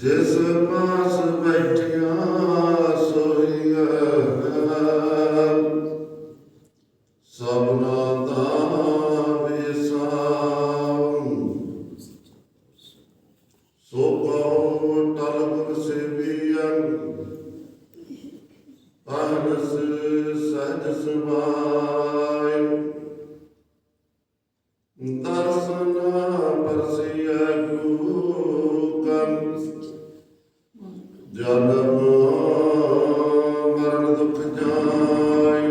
ਜਿਸ ਪਾਸ ਬੈਠਿਆ ਸੋਈਐ ਸਭਨਾ ਦਾ ਵਿਸਾਮ। ਸੋ ਕਉ ਟਲ ਗੁਰ ਸੇਵੀਐ ਅਹਨਸ ਸਹਿਜ ਸੁਭਾਇ ਦਰਸ਼ਨ ਪਰਸਿਐ ਗੁਕੰ ਜਨਮ ਮਰਨ ਦੁਖ ਜਾਇ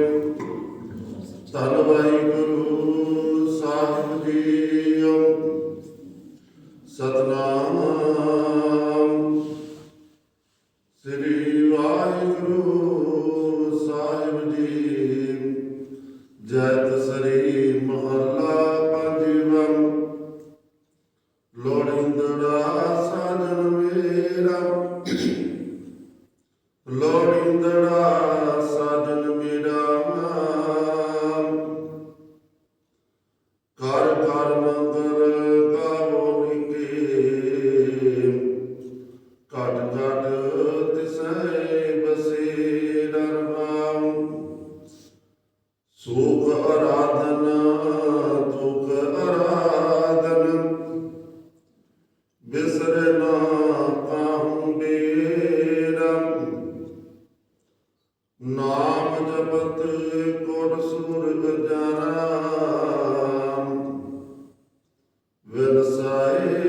ਧੰਨ ਵਾਹਿਗੁਰੂ ਸਾਹਿਬ ਜੀਓ। ਸਤਨਾਮ ਸ੍ਰੀ ਵਾਹਿਗੁਰੂ ਸਾਹਿਬ ਜੀ। ਜੈਤ ਸ੍ਰੀ ਮਹੱਲਾ ਪੰਜਵੰ। ਲੋੜਿੰਦੜਾ ਸਾਜਨ ਮੇਰਾ। ਲੋੜਿੰਦੜਾ ਸਾਜਨ ਮੇਰਾ ਕਰ ਕਰ ਮੰਗਲ ਗਾਵੋ ਨਿਕੇ ਕਟ ਕਟ ਤਿਸੈ ਬਸੇ ਦਰਬਾਉ ਸੁਖ ਆਰਾਧਨ ਦੁਖ ਅਰਾਧਨ। ਬਿਸਰੇ ਨਾ ਕਾਹੂ ਬੇਰਮ ਨਾਮ ਜਪਤ ਕੋਟ ਸੂਰਗ ਜਾਨਾ ਵਿਰਸਾਏ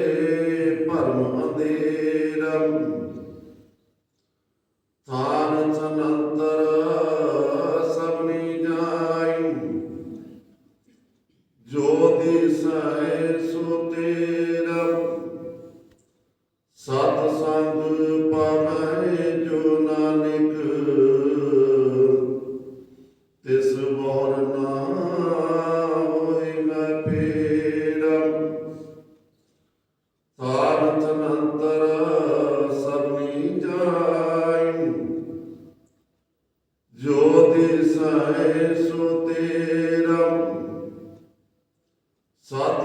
ਭਰਮ ਅੰਧੇਰਮ। ਥਾਨ ਚਨੰਤਰ ਸਭਨੀ ਜਾਈ। ਜੋ ਦਿਸੈ ਸੋ ਤੇਰਾ ਸਤ ਸੰਗ ਪਾਵੈ ਜੋ ਨਾਨਕ